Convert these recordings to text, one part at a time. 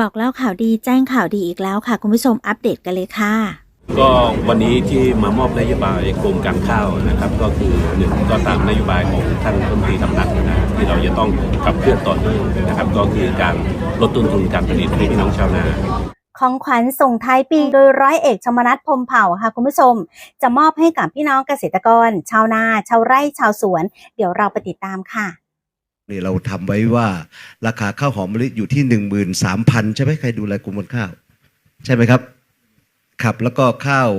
บอกเล่าข่าวดีแจ้งข่าวดีอีกแล้วค่ะ คุณผู้ชมอัปเดตกันเลยค่ะ ก็วันนี้ที่มามอบนโยบายกรมการข้าวนะครับ ก็คือหนึ่งก็ตามนโยบายของท่านรัฐมนตรีทำนักนะที่เราจะต้องขับเคลื่อนต่อเนื่องนะครับ ก็คือการลดต้นทุนการผลิตให้พี่น้องชาวนาของขวัญส่งท้ายปีโดยร้อยเอกชมนัทพรหมเผ่าค่ะคุณผู้ชม จะมอบให้กับพี่น้องเกษตรกร ชาวนา ชาวไร่ชาวสวน เดี๋ยวเราไปติดตามค่ะ นี่เราทำไว้ว่าราคาข้าวหอมมะลิอยู่ที่หนึ่งหมื่นสามพันใช่ไหมใครดูแลกรมการข้าว ใช่ไหมครับครับแล้วก็ข้าว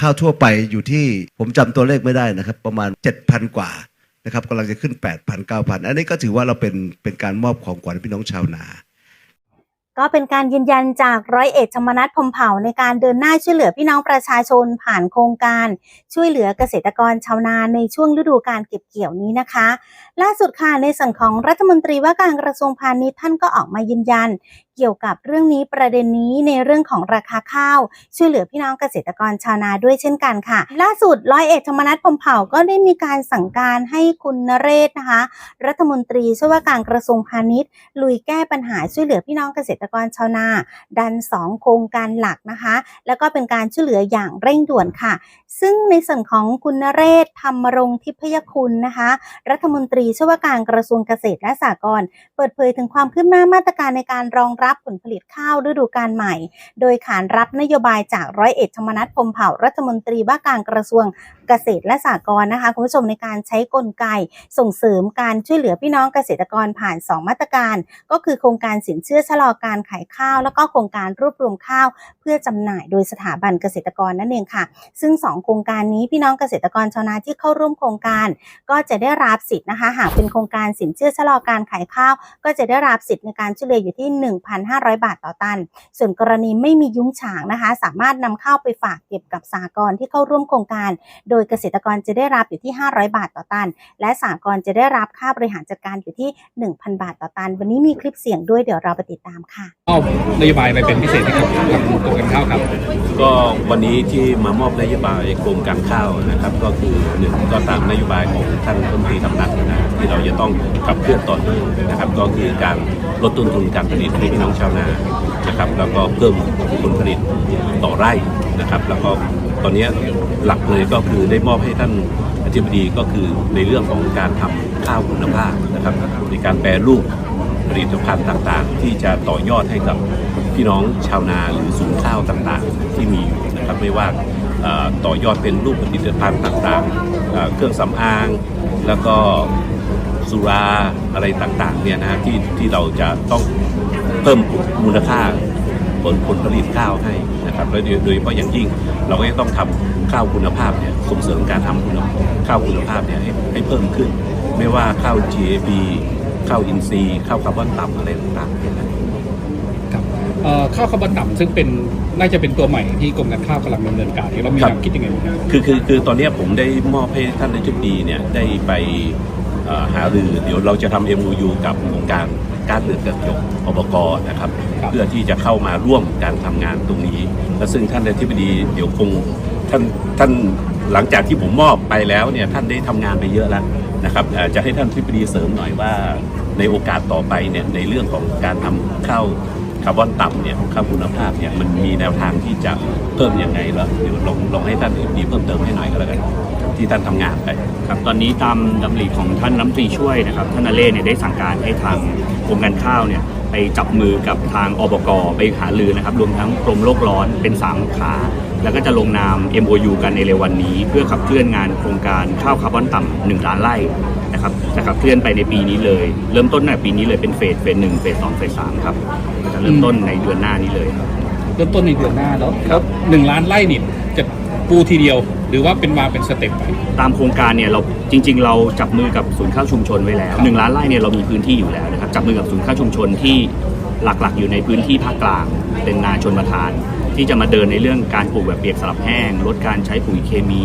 ข้าวทั่วไปอยู่ที่ผมจำตัวเลขไม่ได้นะครับ ประมาณเจ็ดพันกว่านะครับกำลังจะขึ้นแปดพันเก้าพันอันนี้ก็ถือว่าเราเป็นเป็นการมอบของขวัญพี่น้องชาวนา ก็เป็นการยืนยันจากร้อยเอกชมนัทพมเผ่าในการเดินหน้าช่วยเหลือพี่น้องประชาชนผ่านโครงการช่วยเหลือเกษตรกรชาวนาในช่วงฤดูการเก็บเกี่ยวนี้นะคะ ล่าสุดค่ะในส่วนของรัฐมนตรีว่าการกระทรวงพาณิชย์ท่านก็ออกมายืนยัน เกี่ยวกับเรื่องนี้ประเด็นนี้ในเรื่องของราคาข้าว ช่วยเหลือพี่น้องเกษตรกรชาวนาด้วยเช่นกันค่ะ ล่าสุดร้อยเอกธรรมนัฐพมเผ่าก็ได้มีการสั่งการให้คุณนเรศนะคะ รัฐมนตรีช่วยว่าการกระทรวงพาณิชย์ ลุยแก้ปัญหาช่วยเหลือพี่น้องเกษตรกรชาวนา ดัน 2 โครงการหลักนะคะ แล้วก็เป็นการช่วยเหลืออย่างเร่งด่วนค่ะ ซึ่งในส่วนของคุณนเรศธรรมรงค์ทิพยคุณนะคะ รัฐมนตรีช่วยว่าการกระทรวงเกษตรและสหกรณ์เปิดเผยถึงความคืบหน้ามาตรการในการรองรับผลผลิตข้าวฤดูกาลใหม่ โดยขานรับนโยบายจากร้อยเอกธรรมนัฐพรมเผ่ารัฐมนตรีว่าการกระทรวงเกษตรและสหกรณ์นะคะคุณผู้ชมในการใช้กลไกส่งเสริมการช่วยเหลือพี่น้องเกษตรกรผ่าน 2 มาตรการ ก็คือโครงการสินเชื่อชะลอการขายข้าว แล้วก็โครงการรวบรวมข้าว เพื่อจำหน่ายโดยสถาบันเกษตรกรนั่นเองค่ะ ซึ่ง 2 โครงการนี้พี่น้องเกษตรกรชาวนาที่เข้าร่วมโครงการ ก็จะได้รับสิทธิ์นะคะ หากเป็นโครงการสินเชื่อชะลอการขายข้าว ก็จะได้รับสิทธิ์ในการช่วยเหลืออยู่ที่1,500 บาทต่อตัน ส่วนกรณีไม่มียุ้งฉางนะคะ สามารถนำข้าวไปฝากเก็บกับสหกรณ์ที่เข้าร่วมโครงการ โดยเกษตรกรจะได้รับอยู่ที่ 500 บาทต่อตัน และสหกรณ์จะได้รับค่าบริหารจัดการอยู่ที่ 1,000 บาทต่อตัน วันนี้มีคลิปเสียงด้วยเดี๋ยวเราไปติดตามค่ะเอานโยบายอะไรเป็นพิเศษให้กับทางกรมการข้าวครับ ก็วันนี้ที่มามอบนโยบายกรมการข้าวนะครับก็คือหนึ่งก็ตามนโยบายของท่านรัฐมนตรีทำนักนะที่เราจะต้องขับเคลื่อนต่อเนื่องนะครับ ก็คือการลดต้นทุนการผลิตให้พี่น้องชาวนานะครับแล้วก็เพิ่มผลผลิตต่อไร่นะครับแล้วก็ตอนนี้หลักเลยก็คือได้มอบให้ท่านอธิบดีก็คือในเรื่องของการทำข้าวคุณภาพนะครับในการแปรรูปผลิตภัณฑ์ต่างๆ ที่จะต่อยอดให้กับพี่น้องชาวนาหรือศูนย์ข้าวต่างๆ ที่มีอยู่นะครับไม่ว่าต่อยอดเป็นรูปผลิตภัณฑ์ต่างๆเอ่อเครื่องสำอาง แล้วก็สุราอะไรต่างๆเนี่ยนะที่ที่เราจะต้อง เพิ่มมูลค่าผลผลผลิตข้าวให้นะครับและโดยโดยเฉพาะอย่างยิ่งเราก็จะต้องทำข้าวคุณภาพเนี่ยส่งเสริมการทำคุณข้าวคุณภาพเนี่ยให้ให้เพิ่มขึ้น ไม่ว่าข้าว G A B ข้าวอินทรีย์ข้าวคาร์บอนต่ำอะไรต่างๆเนี่ยนะ ครับเอ่อ ข้าวคาร์บอนต่ำซึ่งเป็นน่าจะเป็นตัวใหม่ที่กรมการข้าวกำลังดำเนินการอยู่เรามีครับแนวคิดยังไงบ้างครับคือคือคือตอนเนี้ยผมได้มอบให้ท่านนายกดีเนี่ยได้ไปเอ่อหารือเดี๋ยวเราจะทำ MOU กับองค์การการเลือดกระจกอบกนะครับ เพื่อที่จะเข้ามาร่วมการทำงานตรงนี้ และซึ่งท่านอธิบดีเดี๋ยวคงท่านท่านหลังจากที่ผมมอบไปแล้วเนี่ยท่านได้ทำงานไปเยอะแล้วนะครับเอ่อจะให้ท่านอธิบดีเสริมหน่อยว่าในโอกาสต่อไปเนี่ยในเรื่องของการทำข้าว คาร์บอนต่ำเนี่ยข้าคุณภาพเนี่ยมันมีแนวทางที่จะเพิ่มยังไงแล้วเดี๋ยวลองลองให้ท่านดีเพิ่มเติมให้หน่อยก็แล้วกันที่ท่านทำงานไปครับตอนนี้ตามดำริของท่านรัฐมนตรีช่วยนะครับท่านนเรศเนี่ยได้สั่งการให้ทางกรมการข้าวเนี่ยไปจับมือกับทางอบกไปหารือนะครับรวมทั้งกรมโลกร้อนเป็นสามขา แล้วก็จะลงนาม MOU กันในเร็ววันนี้ เพื่อขับเคลื่อนงานโครงการข้าวคาร์บอนต่ำหนึ่งล้านไร่นะครับจะขับเคลื่อนไปในปีนี้เลย เริ่มต้นในปีนี้เลยเป็นเฟสเฟสหนึ่งเฟสสองเฟสสามครับ เริ่มต้นในเดือนหน้านี้เลยครับเริ่มต้นในเดือนหน้าแล้วแล้วหนึ่งล้านไร่นี่จะปูทีเดียว หรือว่าเป็นมาเป็นสเต็ปไป ตามโครงการเนี่ยเราจริง ๆ เราจับมือกับศูนย์ข้าวชุมชนไว้แล้วครับหนึ่งล้านไร่เนี่ยเรามีพื้นที่อยู่แล้วนะครับจับมือกับศูนย์ข้าวชุมชนที่หลักๆ อยู่ในพื้นที่ภาคกลาง เป็นนาชนประทาน ที่จะมาเดินในเรื่องการปลูกแบบเปียกสลับแห้ง ลดการใช้ปุ๋ยเคมี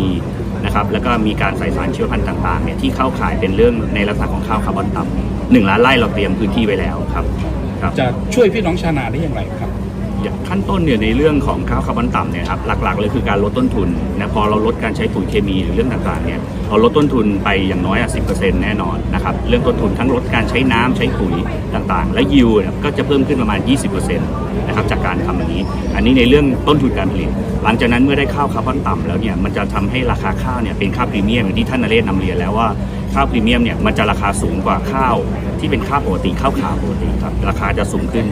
นะครับแล้วก็มีการใส่สารเชื้อพันธุ์ต่างๆเนี่ยที่เข้าขายเป็นเรื่องในลักษณะของข้าวคาร์บอนต่ำหนึ่งล้านไร่เราเตรียมพื้นที่ไว้แล้วครับครับ จะช่วยพี่น้องชาวนาได้อย่างไรครับอย่างขั้นต้นเนี่ยในเรื่องของข้าวคาร์บอนต่ำเนี่ยครับหลักๆเลยคือการลดต้นทุนนะพอเราลดการใช้ปุ๋ยเคมีหรือเรื่องต่างๆเนี่ยเราลดต้นทุนไปอย่างน้อยอะสิแน่นอนนะครับเรื่องต้นทุนทั้งลดการใช้น้ำใช้ปุ๋ยต่างๆ และยิวเนี่ยก็จะเพิ่มขึ้นประมาณ 20%นะครับจากการทำอันนี้ อันนี้ในเรื่องต้นทุนการผลิต หลังจากนั้นเมื่อได้ข้าวคาร์บอนต่ำแล้วเนี่ยมันจะทำให้ราคาข้าวเนี่ยเป็นข้าวพรีเมียมอย่างที่ท่านนเรศนำเรียนแล้วว่าข้าวพรีเมียมเนี่ยมันจะราคาสูงกว่าข้าว ที่เป็นข้าวปกติข้าวขาวปกติครับราคาจะสูงขึ้น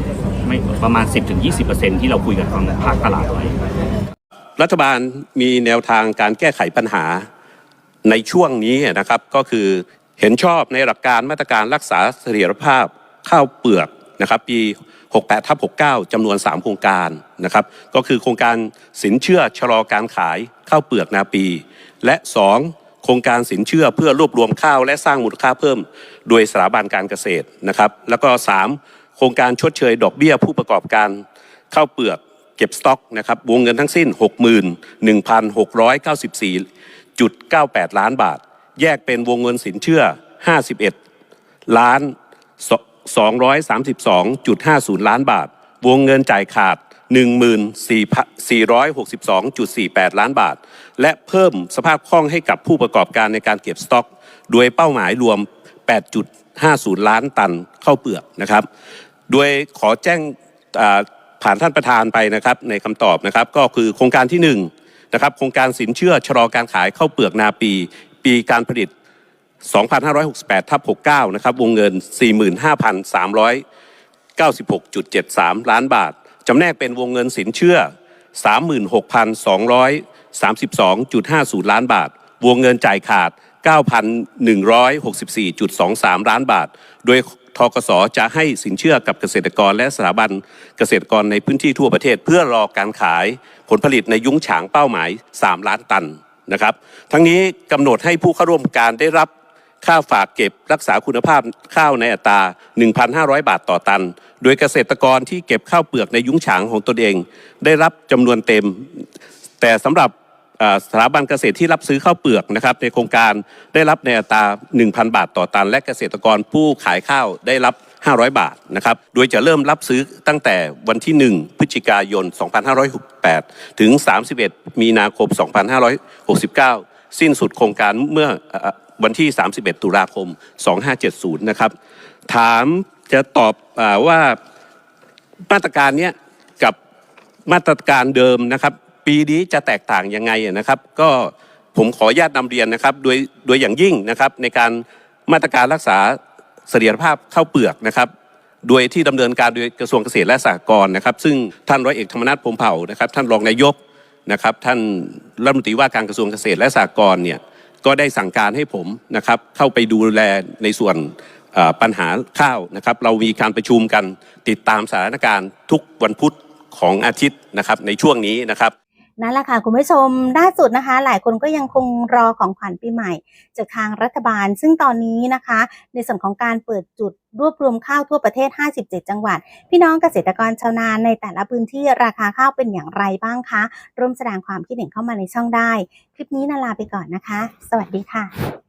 ไม่ประมาณ 10-20%ที่เราคุยกับทางภาคตลาดไว้รัฐบาลมีแนวทางการแก้ไขปัญหาในช่วงนี้นะครับก็คือเห็นชอบในหลักการมาตรการรักษาเสถียรภาพข้าวเปลือกนะครับปี 68ทับ69จำนวน 3 โครงการนะครับก็คือโครงการสินเชื่อชะลอการขายข้าวเปลือกนาปี และ 2 โครงการสินเชื่อเพื่อรวบรวมข้าวและสร้างมูลค่าเพิ่ม โดยสถาบันการเกษตรนะครับ แล้วก็ 3 โครงการชดเชยดอกเบี้ยผู้ประกอบการข้าวเปลือกเก็บสต็อกนะครับวงเงินทั้งสิ้น 61,694.98 ล้านบาท แยกเป็นวงเงินสินเชื่อ 51 ล้าน 232.50 ล้านบาท วงเงินจ่ายขาด 1462.48 ล้านบาท และเพิ่มสภาพคล่องให้กับผู้ประกอบการในการเก็บสต็อกโดยเป้าหมายรวม 8.50 ล้านตันเข้าเปลือกนะครับ โดยขอแจ้งผ่านท่านประธานไปนะครับในคำตอบนะครับก็คือโครงการที่1นงนะครับโครงการสินเชื่อชะลอการขายเข้าเปลือกนาปี ปีการผลิต 2568ทับ69 นะครับวงเงิน 45,396.73 ล้านบาท จำแนกเป็นวงเงินสินเชื่อ 36,232.50 ล้านบาท วงเงินจ่ายขาด 9,164.23 ล้านบาท โดยทกสจะให้สินเชื่อกับเกษตรกรและสถาบันเกษตรกรในพื้นที่ทั่วประเทศ เพื่อรอการขายผลผลิตในยุ้งฉางเป้าหมาย 3 ล้านตันนะครับ ทั้งนี้กำหนดให้ผู้เข้าร่วมการได้รับ ค่าฝากเก็บรักษาคุณภาพข้าวในอัตรา 1,500 บาทต่อตัน โดยเกษตรกรที่เก็บข้าวเปลือกในยุ้งฉางของตนเอง ได้รับจำนวนเต็ม แต่สำหรับสถาบันเกษตรที่รับซื้อข้าวเปลือกนะครับในโครงการได้รับในอัตรา 1,000 บาทต่อตัน และเกษตรกรผู้ขายข้าวได้รับ 500 บาทนะครับโดยจะเริ่มรับซื้อตั้งแต่วันที่ 1 พฤศจิกายน 2568 ถึง 31 มีนาคม 2569 สิ้นสุดโครงการเมื่อวันที่ 31 ตุลาคม 2570 นะครับ ถามจะตอบอว่ามาตรการนี้กับมาตรการเดิมนะครับ ปีนี้จะแตกต่างยังไงนะครับ ก็ผมขออนุญาตนำเรียนนะครับโดยโดยอย่างยิ่งนะครับในการมาตรการรักษาเสถียรภาพข้าวเปลือกนะครับ โดยที่ดำเนินการโดยกระทรวงเกษตรและสหกรณ์นะครับ ซึ่งท่านร้อยเอกธรรมนัฐพรมเผ่านะครับ ท่านรองนายก นะครับท่านรัฐมนตรีว่าการกระทรวงเกษตรและสหกรณ์เนี่ยก็ได้สั่งการให้ผมนะครับเข้าไปดูแลในส่วนปัญหาข้าวนะครับเรามีการประชุมกันติดตามสถานการณ์ทุกวันพุธของอาทิตย์นะครับในช่วงนี้นะครับ นั่นแหละค่ะคุณผู้ชมล่าสุดนะคะ หลายคนก็ยังคงรอของขวัญปีใหม่ จากทางรัฐบาล ซึ่งตอนนี้นะคะ ในส่วนของการเปิดจุดรวบรวมข้าวทั่วประเทศ 57 จังหวัด พี่น้องเกษตรกรชาวนาในแต่ละพื้นที่ราคาข้าวเป็นอย่างไรบ้างคะร่วมแสดงความคิดเห็นเข้ามาในช่องได้ คลิปนี้นาลาไปก่อนนะคะ สวัสดีค่ะ